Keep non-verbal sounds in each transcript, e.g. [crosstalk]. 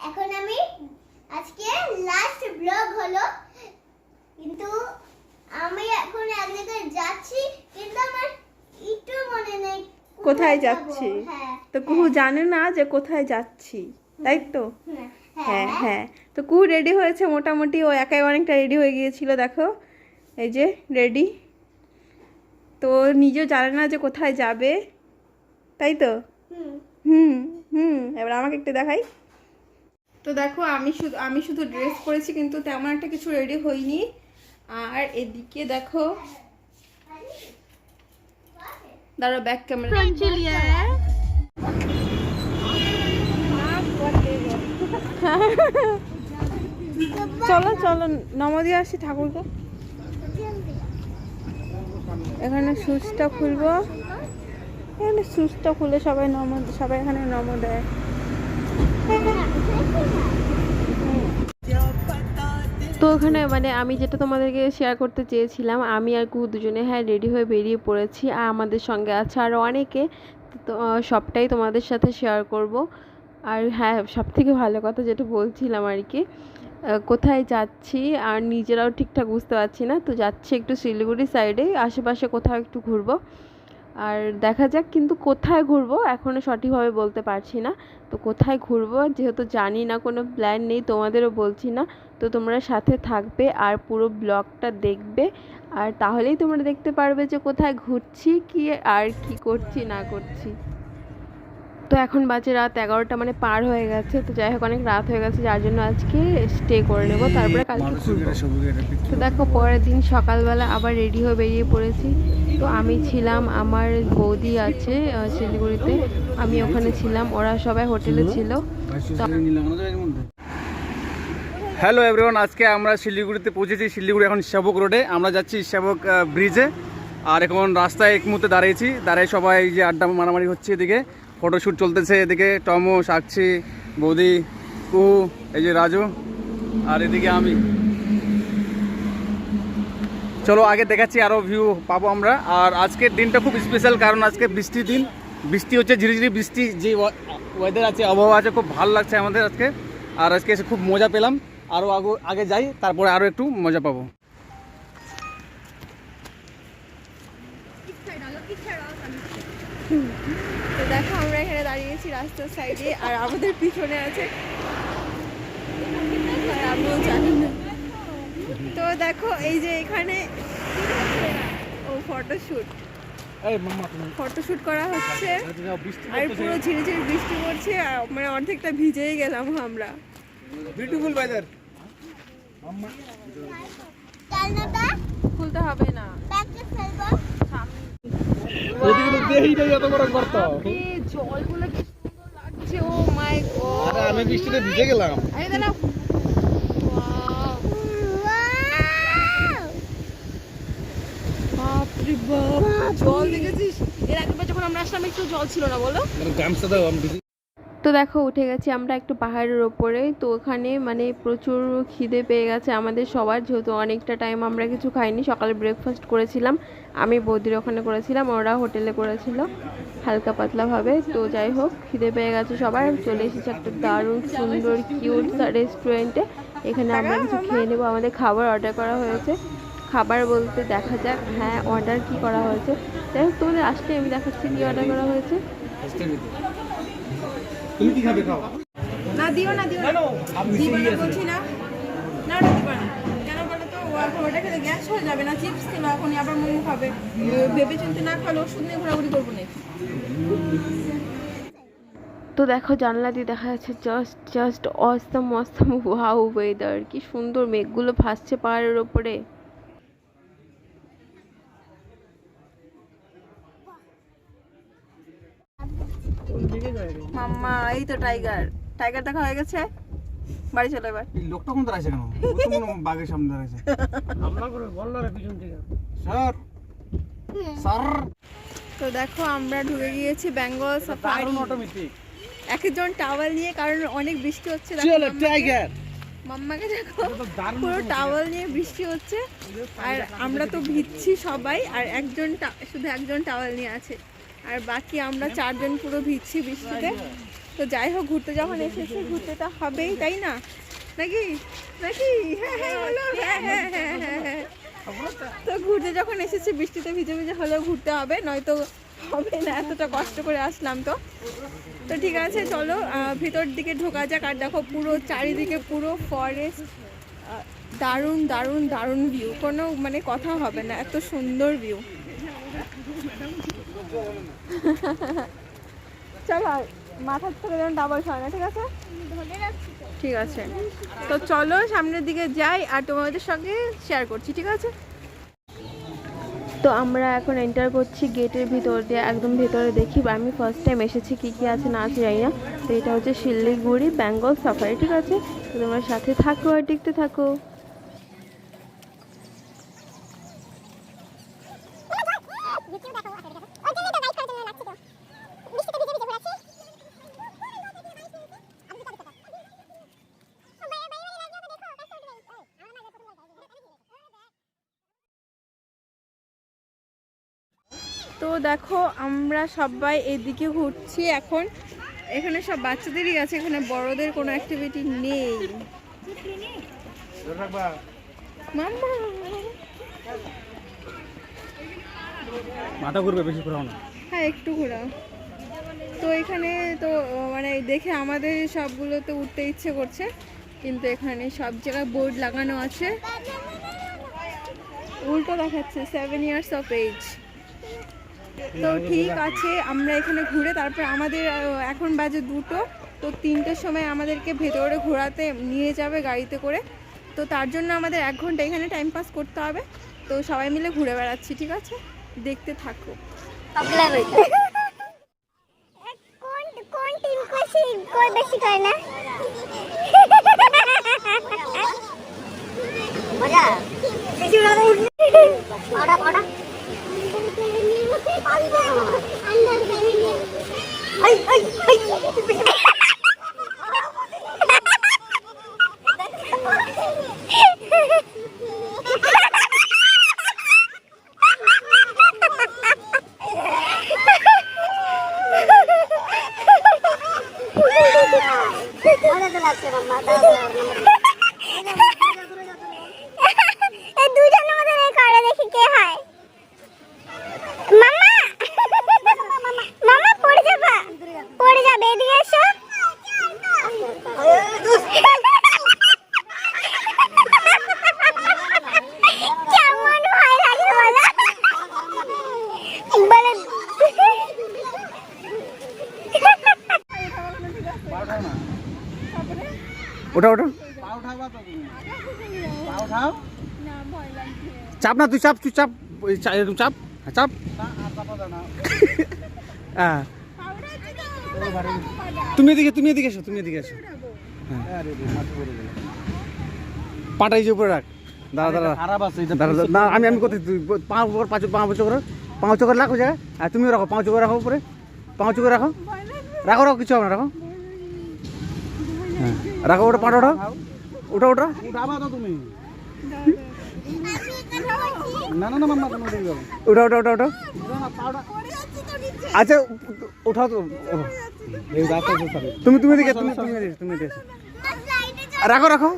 এখন আমি আজকে লাস্ট ব্লগ হলো। কিন্তু আমি এখন এক জায়গায় যাচ্ছি কিন্তু আমার একটু মনে নেই কোথায় যাচ্ছি? হ্যাঁ তো কুহু জানে না যে কোথায় যাচ্ছি তাই তো? হ্যাঁ হ্যাঁ হ্যাঁ। তো কুহু রেডি হয়েছে মোটামুটি ও একাই অনেকটা রেডি হয়ে গিয়েছিল দেখো। এই যে রেডি তো নিজেও জানে না যে কোথায় যাবে তাই তো? হুম। হুম হুম। এবার আমাকে একটু দেখাই। তো দেখো আমি শুধু আমি শুধু ড্রেস পরেছি কিন্তু তেমন একটা কিছু রেডি হইনি আর এদিকে দেখো দাঁড়ো ব্যাক ক্যামেরা চলো চলো নম দিয়ে আসি ঠাকুরকে। এখানে সুচটা খুলবো। এখানে সুচটা খুলে সবাই নম সবাই এখানে নম দেয়। তো ওখানে মানে আমি যেটা তোমাদেরকে শেয়ার করতে চেয়েছিলাম, আমি আর কুহু দুজনে হ্যাঁ রেডি হয়ে বেরিয়ে পড়েছি। আর আমাদের সঙ্গে আছে আরও অনেকে, তো সবটাই তোমাদের সাথে শেয়ার করব। আর হ্যাঁ সব থেকে ভালো কথা যেটা বলছিলাম আর কি কোথায় যাচ্ছি আর নিজেরাও ঠিকঠাক বুঝতে পারছি না, তো যাচ্ছি একটু শিলিগুড়ি সাইডে আশেপাশে কোথাও একটু ঘুরবো। আর দেখা যাক কিন্তু কোথায় ঘুরবো এখনও সঠিকভাবে বলতে পারছি না। তো কোথায় ঘুরবো যেহেতু জানি না, কোনো প্ল্যান নেই, তোমাদেরও বলছি না। তো তোমরা সাথে থাকবে আর পুরো ব্লগটা দেখবে। আর তাহলেই তোমরা দেখতে পারবে যে কোথায় ঘুরছি, কি আর কি করছি, না করছি। তো এখন বাজে রাত এগারোটা মানে পার হয়ে গেছে। তো যাই হোক অনেক রাত হয়ে গেছে যার জন্য আজকে স্টে করে নেব। তারপরে কালকে তো দেখো পরের দিন সকালবেলা আবার রেডি হয়ে বেরিয়ে পড়েছি। তো আমি ছিলাম আমার বৌদি আছে শিলিগুড়িতে। আমি ওখানে ছিলাম ওরা সবাই হোটেলে ছিল। হ্যালো এভরিওয়ান আজকে আমরা শিলিগুড়িতে পৌঁছেছি শিলিগুড়ি এখন সেবক রোডে আমরা যাচ্ছি সেবক ব্রিজে আর এখন রাস্তায় এক মুহূর্তে দাঁড়িয়েছি। দাঁড়িয়ে সবাই যে আড্ডা মারামারি হচ্ছে এদিকে। ফটোশ্যুট চলতেছে, এদিকে টমো, সাক্ষী, বৌদি, কুহু, এই যে রাজু, আর এদিকে আমি। চলো, আগে দেখাচ্ছি আরও ভিউ পাবো আমরা। আর আজকের দিনটা খুব স্পেশাল কারণ আজকে বৃষ্টির দিন। বৃষ্টি হচ্ছে, ঝিরিঝিরি বৃষ্টি, যে ওয়েদার আছে, আবহাওয়া আছে, খুব ভালো লাগছে আমাদের আজকে। আর আজকে এসে খুব মজা পেলাম। আরও আগে আগে যাই, তারপরে আরও একটু মজা পাবো। তো দেখো আমরা এখানে দাঁড়িয়েছি রাস্তার সাইডে আর আমাদের পিছনে আছে। আর আমিও জানি না। তো দেখো এই যে এখানে ও ফটোশুট। এই মাম্মা তুমি ফটোশুট করা হচ্ছে আর পুরো ঝিরিঝিরি বৃষ্টি পড়ছে মানে অর্ধেকটা ভিজেই গেলাম আমরা। বিউটিফুল ওয়েদার খুলতে হবে না। ব্যাগটা ফেলব ওদিকে তো দেই যাই এত বড় গর্ত। এই জলগুলো লাগছে ও মাই গড আরে আমি বৃষ্টিতে ভিজে গেলাম। আরে দাঁড়াও। বাপ জল দেখেছিস? এর আগেবার যখন আমরা আসলাম একটু জল ছিল না বলো? গামছা দাও আমি তো দেখো, উঠে গেছি আমরা একটু পাহাড়ের ওপরে। তো ওখানে মানে প্রচুর খিদে পেয়ে গেছে আমাদের সবার, যেহেতু অনেকটা টাইম আমরা কিছু খাইনি। সকালে ব্রেকফাস্ট করেছিলাম, আমি বৌদির ওখানে করেছিলাম, ওরা হোটেলে করেছিল, হালকা পাতলাভাবে তো যাই হোক, খিদে পেয়ে গেছে সবার। চলে এসেছি একটা দারুণ, সুন্দর কিউট রেস্টুরেন্টে এখানে আমরা কিছু খেয়ে নেব। আমাদের খাবার অর্ডার করা হয়েছে। খাবার বলতে দেখা যাক হ্যাঁ অর্ডার কি করা হয়েছে। যাই হোক, তোমাদের আসলে আমি দেখাচ্ছি কি অর্ডার করা হয়েছে। তুমি কি খাবে খাও? না দিও না দিও না। আমি দিবে না বলছি না। না ওটা দিবে না। কেন বলো তো ও এখন ওটা খেলে গ্যাস হয়ে যাবে না চিপস খেলো এখন আবার মোমো খাবে। ভেবে চিন্তে না খালে ওষুধ নিয়ে ঘোরাঘুরি করব নাকি? তো দেখো জানলা দিয়ে দেখা যাচ্ছে just just awesome awesome wow weather কি সুন্দর মেঘগুলো ভাসছে পাহাড়ের ওপরে। মাম্মা এই তো টাইগার। টাইগার দেখা হয়ে গেছে। বাড়ি চলো এবার। এই লোকটা কোন দাঁড়াইছে কেন? বাঘের সামনে দাঁড়াইছে। আমরা করে বলল রে পিছন থেকে স্যার স্যার। তো দেখো আমরা ঢুকে গিয়েছি বেঙ্গল সাফারি। একজন টাওয়াল নিয়ে কারণ অনেক বৃষ্টি হচ্ছে। দেখো চলো টাইগার। মাম্মাকে দেখো পুরো টাওয়াল নিয়ে বৃষ্টি হচ্ছে। আর আমরা তো ভিজছি সবাই আর একজন টা- শুধু একজন টাওয়াল নিয়ে আছে। আর বাকি আমরা চারজন পুরো ভিজছি বৃষ্টিতে। তো যাই হোক, ঘুরতে যখন এসেছি, ঘুরতে তো হবেই, তাই না? নাকি? নাকি? হ্যাঁ হ্যাঁ বলো হ্যাঁ হ্যাঁ হ্যাঁ হ্যাঁ হ্যাঁ তো ঘুরতে যখন এসেছি, বৃষ্টিতে ভিজে ভিজে হলেও ঘুরতে হবে, নয়তো হবে না, এতটা কষ্ট করে আসলাম তো। তো ঠিক আছে, চলো ভিতর দিকে ঢোকা যাক, আর দেখো পুরো চারিদিকে পুরো ফরেস্ট দারুণ দারুণ দারুণ ভিউ কোনো মানে কথা হবে না, এত সুন্দর ভিউ [laughs] চলো মাথার থেকে যেন ডাবল হয় না, ঠিক আছে? ঠিক আছে। তো চলো, সামনের দিকে যাই, আর তোমাদের সঙ্গে শেয়ার করছি, ঠিক আছে? তো আমরা এখন এন্টার করছি গেটের ভিতর দিয়ে, একদম ভেতরে দেখি আমি ফার্স্ট টাইম এসেছি, কী কী আছে না আছে জানি না। তো এটা হচ্ছে শিলিগুড়ি বেঙ্গল সাফারি ঠিক আছে? তো তোমার সাথে থাকো আর দেখতে থাকো। তো দেখো আমরা সবাই এদিকে ঘুরছি এখন। এখানে সব বাচ্চাদেরই আছে এখানে বড়দের কোনো অ্যাক্টিভিটি নেই। মাথা ঘুরবে বেশি ঘুরাও না। হ্যাঁ একটু ঘোরাও। তো এখানে তো মানে দেখে আমাদের সবগুলোতে উঠতে ইচ্ছে করছে কিন্তু এখানে সব জায়গায় বোর্ড লাগানো আছে। উল্টো দেখাচ্ছে সেভেন ইয়ার্স অফ এজ তো ঠিক আছে আমরা এখানে ঘুরে তারপর আমাদের এখন বাজে দুটো তো তিনটের সময় আমাদেরকে ভেতরে ঘোরাতে নিয়ে যাবে গাড়িতে করে। তো তার জন্য আমাদের এক ঘণ্টা এখানে টাইম পাস করতে হবে। তো সবাই মিলে ঘুরে বেড়াচ্ছি ঠিক আছে? দেখতে থাকো। কোন কোন টিম বেশি কোন বেশি করে না? মজা বেশি উড়াতে উঠবে পাড়া পাড়া হাই হাই হাই এই দুজনের মধ্যে এই করে দেখি কে হয় মামা মামা পড়ে যাবা পড়ে যাবে এদিকে এসো কেমন ভয় লাগে বলো বলে ওটা ওটা চাপ না তুই চাপ তুই চাপ এরকম চাপ হ্যাঁ, চাপ। [laughs] হ্যাঁ। তুমি এদিকে তুমি এদিকে এসো তুমি এদিকে এসো। হ্যাঁ। পাটা এই যে উপরে রাখ। দাঁড়া দাঁড়া। দাঁড়া। না আমি আমি কোথায় তুই পাঁচ উপর পাঁচ পাঁচ বছর করে পাঁচ চোখর রাখো জায়গায়। আর তুমিও রাখো পাঁচ চোখর রাখো উপরে। পাঁচ চোখর রাখো। রাখো রাখো কিছু হবে না রাখো। হ্যাঁ। রাখো ওটা পাটা ওঠা। ওটা ওটা উঠাবা তুমি। না না না মাম্মা তুমি উঠে যাবে ওটা ওটা ওটা ওটা আচ্ছা ওঠাও তো। তুমি তুমি এদিকে তুমি তুমি এদিকে তুমি এসো। রাখো রাখো।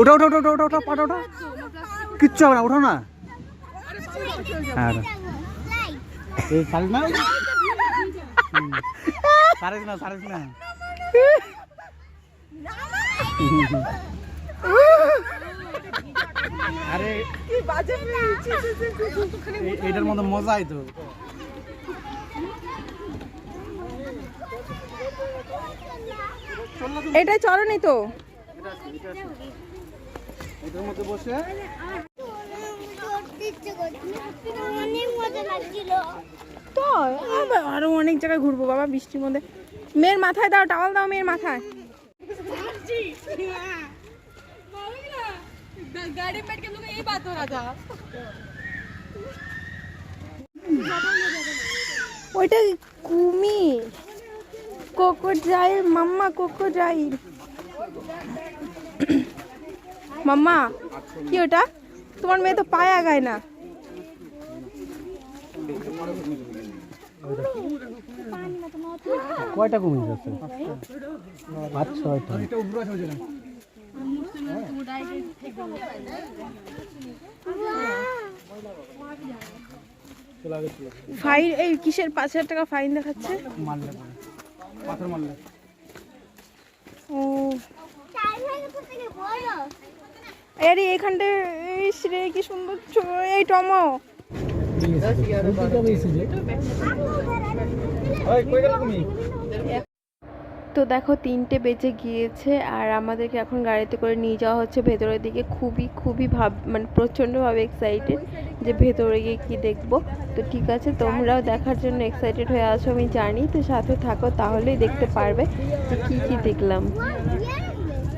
ওটা ওটা ওটা ওটা ওটা পাটা ওটা কিচ্ছু হবে না ওঠো না। হ্যাঁ সারিস না? সারিস না সারিস [laughs] না। আরে এটার মধ্যে মজাই তো। এটা চলনি তো। এটার মধ্যে বসে। তো আরও অনেক জায়গায় ঘুরবো বাবা বৃষ্টির মধ্যে। মেয়ের মাথায় দাও টাওয়াল দাও মেয়ের মাথায়। ওইটা কুমির কোকোড্রাইল মাম্মা কোকোড্রাইল। মাম্মা কি ওটা? তোমার মেয়ে তো পায়া গায় না। কয়টা কুমির আছে? পাঁচ ছয়টা ফাইন, এই কিসের পাঁচ হাজার টাকা ফাইন দেখাচ্ছে? ও। আরে এখানটা এই রে, কি সুন্দর এই টমো। তো দেখো, তিনটে বেজে গিয়েছে আর আমাদেরকে এখন গাড়িতে করে নিয়ে যাওয়া হচ্ছে। ভেতরের দিকে খুবই খুবই ভাব মানে প্রচণ্ডভাবে এক্সাইটেড যে ভেতরে গিয়ে কী দেখব। তো ঠিক আছে, তোমরাও দেখার জন্য এক্সাইটেড হয়ে আছো, আমি জানি। তো সাথে থাকো, তাহলেই দেখতে পারবে যে কী কী দেখলাম।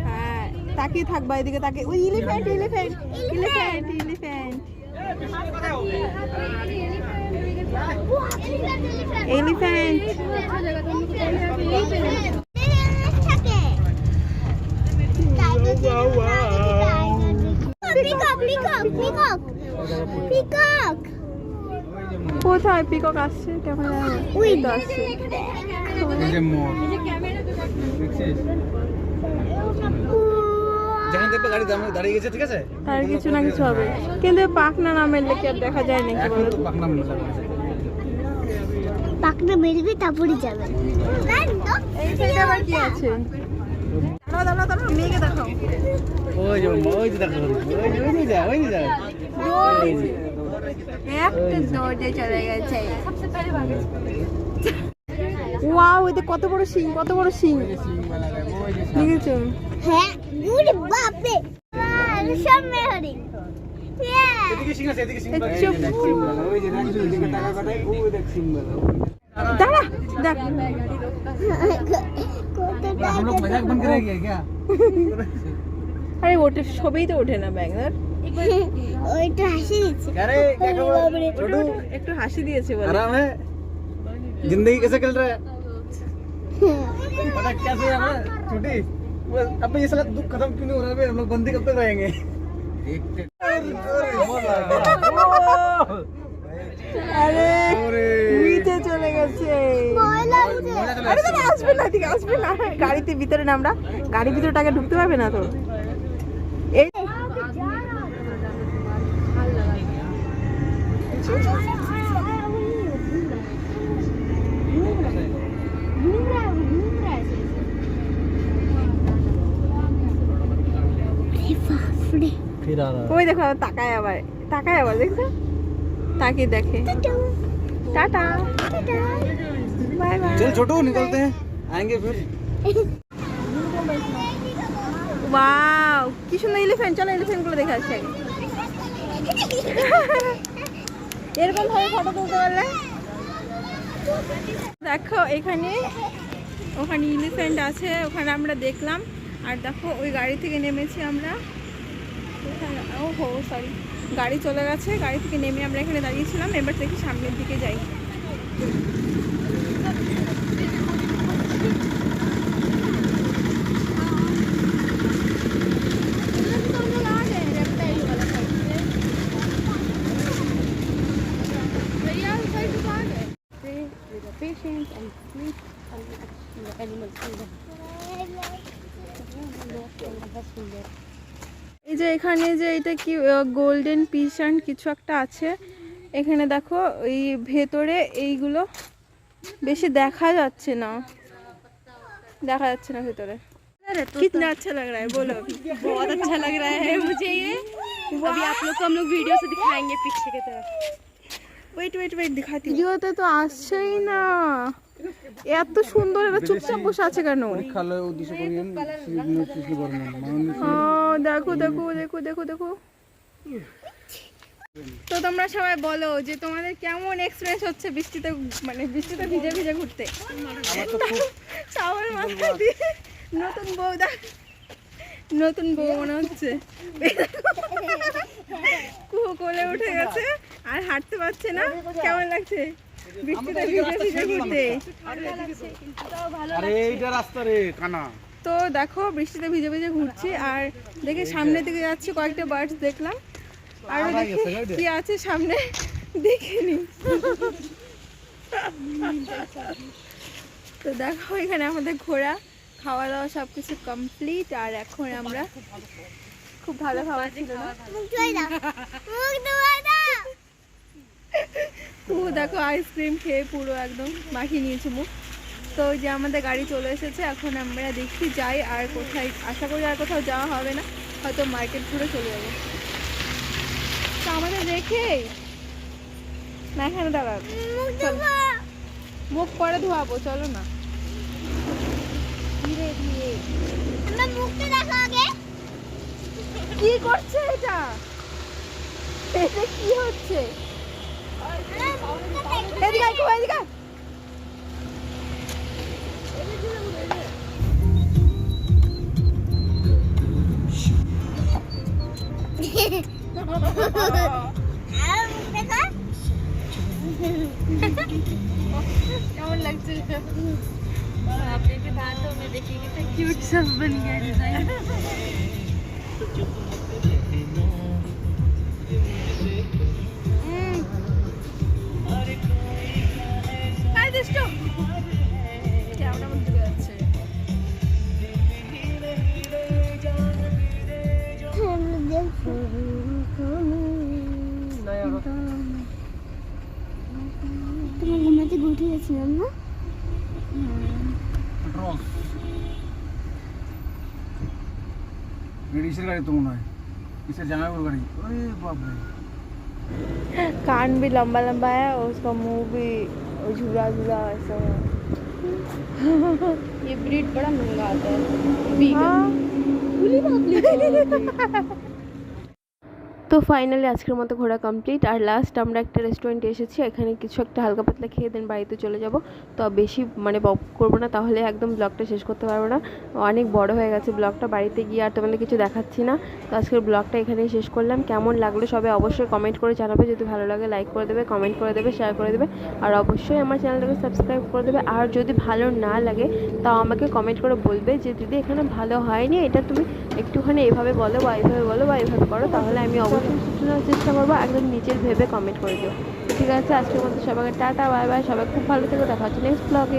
হ্যাঁ তাকিয়ে থাকবা এদিকে তাকে ওই elephant elephant elephant elephant elephant peacock peacock peacock peacock কোথায় পিকক আসছে ক্যামেরা উই তো আসছে এই যে মোর দেখছিস যেখানে দেখবে গাড়ি দাঁড়িয়ে গেছে ঠিক আছে? আর কিছু না কিছু হবে। কিন্তু পাখনা না মেললে কি আর দেখা যায় নাকি বলো? তো পাকনাম মেলা পাকনা বেরবে তারপরে যাবে। এই সাইডে আবার কি আছে? দাঁড়াও দাঁড়াও দাঁড়াও মেয়েকে দেখাও। ওই যে ওই যে দেখো ওই যে ওই যে যা ওই যে। একটা দৌড়ে চলে গেছে। ওয়াও এতে কত বড় সিং কত বড় সিং দেখেছ? হ্যাঁ গুড বাপরে সব মেহরি এদিকে সিং আছে এদিকে সিং এ চুপ ওই যে দেখ ওইদিকে টাকা কাটাই ওই দেখ সিম্বল দাঁড়া দেখ কতটা हम लोग मजाक बंद करेंगे क्या আরে ওঠে সবই তো ওঠে না ব্যাগ ওইটা হাসি দিচ্ছে अरे क्या खबर छोटू একটু হাসি দিয়েছে বলে आराम है जिंदगी कैसे चल रहा है पता क्या से हमें छोटी वो अब ये साला दुख खत्म क्यों नहीं हो रहा है हम लोग बंदी कब तक रहेंगे আরে अरे নিচে চলে গেছে ময়লা উঠে আরে দাঁড়া, আসবে না ঠিক আসবে না গাড়িতে ভিতরে না আমরা গাড়ির ভিতরে টাকা ঢুকতে পারবে না তো এই ওই দেখো আবার তাকায় আবার তাকায় আবার দেখছো তাকিয়ে দেখে টাটা বাই বাই चल छोटू निकलते हैं आएंगे फिर ওয়াও কি সুন্দর এলিফ্যান্ট চলো এলিফ্যান্ট গুলো দেখে আসি আগে এরকম ভাবে ফটো তুলতে পারলে দেখো এখানে ওখানে এলিফ্যান্ট আছে ওখানে আমরা দেখলাম আর দেখো ওই গাড়ি থেকে নেমেছি আমরা ও হো সরি গাড়ি চলে গেছে, গাড়ি থেকে নেমে আমরা এখানে দাঁড়িয়েছিলাম, এবার দেখি সামনের দিকে যাই। এই যে এখানে যে এটা কি গোল্ডেন পিশন কিছু একটা আছে এখানে দেখো এই ভেতরে এইগুলো বেশি দেখা যাচ্ছে না দেখা যাচ্ছে না ভেতরে कितना अच्छा लग रहा है बोलो बहुत अच्छा लग रहा है मुझे ये अभी आप लोग को हम लोग वीडियो से दिखाएंगे पीछे की तरफ ওয়েট ওয়েট ওয়েট দেখাতি ভিডিওতে তো আসছেই না এত সুন্দর এরা চুপচাপ বসে আছে কেন? হ্যাঁ, দেখো দেখো দেখো দেখো দেখো। তো তোমরা সবাই বলো যে তোমাদের কেমন এক্সপিরিয়েন্স হচ্ছে বৃষ্টিতে মানে বৃষ্টিতে ভিজে ভিজে ঘুরতে? সবার মাথা দিয়ে নতুন বউ দেখ নতুন বউ মনে হচ্ছে। কুহু কোলে উঠে গেছে আর হাঁটতে পারছে না। কেমন লাগছে? তো দেখো বৃষ্টিতে ভিজে ভিজে ঘুরছি আর দেখে সামনের দিকে যাচ্ছি কয়েকটা বার্ডস দেখলাম। আর দেখি কি আছে সামনে দেখিনি তো দেখো এখানে আমাদের ঘোরা খাওয়া দাওয়া সব কিছু কমপ্লিট আর এখন আমরা খুব ভালো খাবার ছিল না? ও দেখো আইসক্রিম খেয়ে পুরো একদম মাখিয়ে নিয়েছে মুখ। তো ওই যে আমাদের গাড়ি চলে এসেছে এখন আমরা দেখছি যাই আর কোথায় আশা করি আর কোথাও যাওয়া হবে না হয়তো মার্কেট ঘুরে চলে যাব। তো আমাদের রেখে না এখানে দাঁড়াবো মুখ পরে ধোয়াবো চলো না। ধীরে ধীরে। দেখো কি করছে এটা? এটা কি হচ্ছে? দেখো। এদিকে আয়, একটু এদিকে আয়। আমার মুখ দেখো কেমন লাগছে आपने के दांतों में देखिए कितना क्यूट सब बन गया डिजाइन হাই তোমার ঘুমাতে ঘুরতে গেছিলাম না? পেট্রোল ইসের গাড়ি তো মনে হয় ইসের জামাইপুর গাড়ি? ওরে বাপরে। कान भी लंबा लंबा है और उसका मुँह भी झूला झूला ऐसा है। ये ब्रीड बड़ा महँगा आता है। [laughs] তো ফাইনালি আজকের মতো ঘোরা কমপ্লিট আর লাস্ট আমরা একটা রেস্টুরেন্টে এসেছি, এখানে কিছু একটা হালকা পাতলা খেয়ে দেন বাড়িতে চলে যাব। তো বেশি মানে বক করব না, তাহলে একদম ব্লগটা শেষ করতে পারব না। অনেক বড় হয়ে গেছে ব্লগটা বাড়িতে গিয়ে আর তোমাদের কিছু দেখাচ্ছি না। তো আজকের ব্লগটা এখানেই শেষ করলাম। কেমন লাগল সবাই অবশ্যই কমেন্ট করে জানাবে। যদি ভালো লাগে লাইক করে দেবে কমেন্ট করে দেবে শেয়ার করে দেবে। আর অবশ্যই আমার চ্যানেলটাকে সাবস্ক্রাইব করে দেবে। আর যদি ভালো না লাগে, তাও আমাকে কমেন্ট করে বলবে যে, দিদি, এখানে ভালো হয়নি, এটা তুমি একটুখানি এভাবে বলো বা এইভাবে বলো বা এইভাবে করো, তাহলে আমি অবশ্যই সূচনার চেষ্টা করব। একদম নিজের ভেবে কমেন্ট করে দিও। ঠিক আছে, আজকের মতো সবাইকে টাটা, বাই বাই, সবাই খুব ভালো থেকে, দেখা হচ্ছে নেক্সট ব্লগে